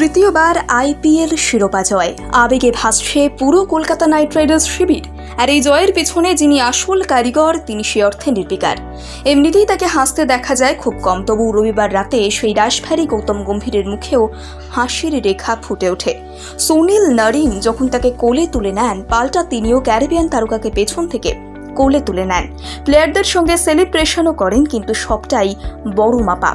তৃতীয়বার আইপিএল শিরোপা জয়। আবেগে ভাসছে পুরো কলকাতা নাইট রাইডার্স শিবির। আর এই জয়ের পেছনে যিনি আসল কারিগর, তিনি সে অর্থে নির্বিকার। এমনিতেই তাকে হাসতে দেখা যায় খুব কম। তবু রবিবার রাতে সেই রাশভারী গৌতম গম্ভীরের মুখেও হাসির রেখা ফুটে ওঠে। সুনীল নারিন যখন তাকে কোলে তুলে নেন, পাল্টা তিনিও ক্যারিবিয়ান তারকাকে পেছন থেকে কোলে তুলে নেন। প্লেয়ারদের সঙ্গে সেলিব্রেশনও করেন, কিন্তু সবটাই বড় মাপা।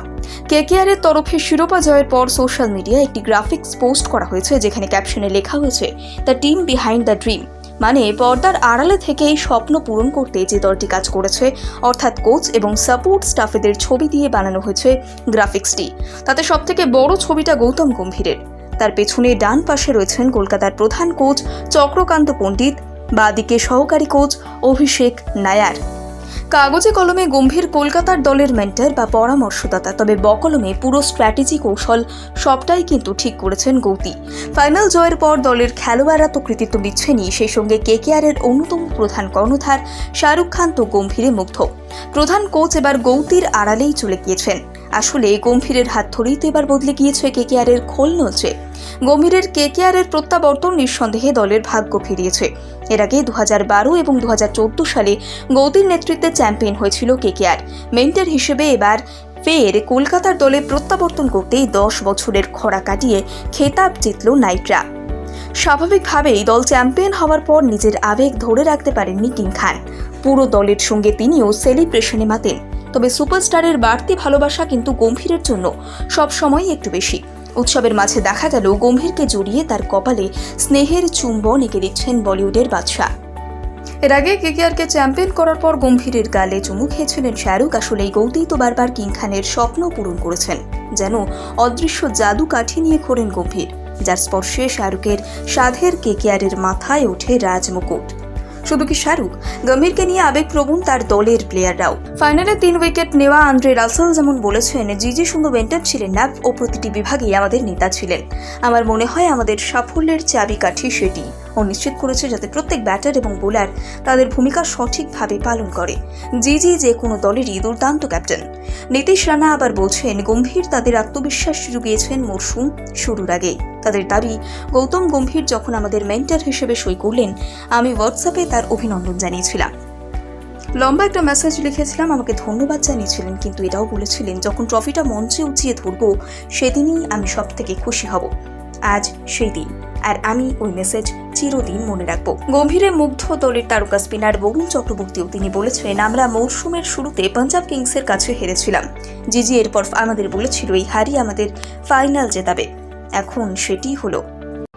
কেকেআরের তরফে শিরোপা জয়ের পর সোশ্যাল মিডিয়ায় একটি গ্রাফিক্স পোস্ট করা হয়েছে, যেখানে ক্যাপশনে লেখা হয়েছে, the team behind the dream মানে পর্দার আড়ালে থেকে এই স্বপ্ন পূরণ করতে যে দলটি কাজ করেছে, অর্থাৎ কোচ এবং সাপোর্ট স্টাফেদের ছবি দিয়ে বানানো হয়েছে গ্রাফিক্সটি। তাতে সবথেকে বড় ছবিটা গৌতম গম্ভীরের। তার পেছনে ডান পাশে রয়েছেন কলকাতার প্রধান কোচ চক্রকান্ত পণ্ডিত বাদিকে সহকারী কোচ অভিষেক নায়ার। কাগজে কলমে গম্ভীর কলকাতার দলের মেন্টার বা পরামর্শদাতা, তবে বকলমে পুরো স্ট্র্যাটেজি কৌশল সবটাই কিন্তু ঠিক করেছেন গৌতি। ফাইনাল জয়ের পর দলের খেলোয়াড়রা তো কৃতিত্ব দিচ্ছেনই সেই সঙ্গে কেকেআরের অন্যতম প্রধান কর্ণধার শাহরুখ খান তো গম্ভীরে মুগ্ধ। প্রধান কোচ এবার গৌতির আড়ালেই চলে গিয়েছেন। আসলে গম্ভীরের হাত ধরেই তো এবার বদলে গিয়েছে কেকেআরের খোল নলছে গম্ভীরের কেকেআরের প্রত্যাবর্তন নিঃসন্দেহে দলের ভাগ্য ফিরিয়েছে। এর আগে দু বারো এবং দু হাজার চোদ্দ সালে গৌতির নেতৃত্বে চ্যাম্পিয়ন হয়েছিল কেকেআর। মেন্টার হিসেবে এবার ফের কলকাতার দলে প্রত্যাবর্তন করতেই দশ বছরের খরা কাটিয়ে খেতাব জিতল নাইটরা। স্বাভাবিকভাবেই দল চ্যাম্পিয়ন হওয়ার পর নিজের আবেগ ধরে রাখতে পারেননি কিং খান। পুরো দলের সঙ্গে তিনিও সেলিব্রেশনে মাতেন। তবে সুপারস্টারের বাড়তি ভালোবাসা কিন্তু গম্ভীরের জন্য সবসময় একটু বেশি। উৎসবের মাঝে দেখা গেল গম্ভীরকে জড়িয়ে তার কপালে স্নেহের চুম্বন এঁকে দিচ্ছেন বলিউডের বাদশাহ। এর আগে কেকেআরকে চ্যাম্পিয়ন করার পর গম্ভীরের গালে চুমু খেয়েছিলেন শাহরুখ আসলে গৌতেই তো বারবার কিং খানের স্বপ্ন পূরণ করেছেন, যেন অদৃশ্য জাদু কাঠি নিয়ে ঘোরেন গম্ভীর, যার স্পর্শে শাহরুখের সাধের কেকেআরের মাথায় ওঠে রাজমুকুট। শুধু কি শাহরুখ? গম্ভীরকে নিয়ে আবেগপ্রবণ তার দলের প্লেয়াররাও ফাইনালে তিন উইকেট নেওয়া আন্দ্রে রাসেল যেমন বলেছেন, জিজি সুন্দর বেন্টার ছিলেন না, ও প্রতিটি বিভাগেই আমাদের নেতা ছিলেন। আমার মনে হয় আমাদের সাফল্যের চাবিকাঠি সেটি। ও নিশ্চিত করেছে যাতে প্রত্যেক ব্যাটার এবং বোলার তাদের ভূমিকা সঠিকভাবে পালন করে। জিজি যে কোনো দলেরই দুর্দান্ত ক্যাপ্টেন নীতিশ রানা আবার বলছেন, গম্ভীর তাদের আত্মবিশ্বাস জুগিয়েছেন মরশুম শুরুর আগে তাদের দাবি, গৌতম গম্ভীর যখন আমাদের মেন্টার হিসেবে সই করলেন, আমি হোয়াটসঅ্যাপে তার অভিনন্দন জানিয়েছিলাম। লম্বা একটা মেসেজ লিখেছিলাম, আমাকে ধন্যবাদ জানিয়েছিলেন, কিন্তু এটাও বলেছিলেন, যখন ট্রফিটা মঞ্চে উঁচিয়ে ধরবো, সেদিনই আমি সব থেকে খুশি হব। আজ সেই দিন। আর আমি ওই মেসেজ চিরদিন মনে রাখব। গম্ভীরে মুগ্ধ দলের তারকা স্পিনার বরুণ চক্রবর্তীও তিনি বলেছেন আমরা মৌসুমের শুরুতে পাঞ্জাব কিংসের কাছে হেরেছিলাম। জিজি এরপর আমাদের বলেছিল, এই হারি আমাদের ফাইনাল জেতাবে। এখন সেটি হলো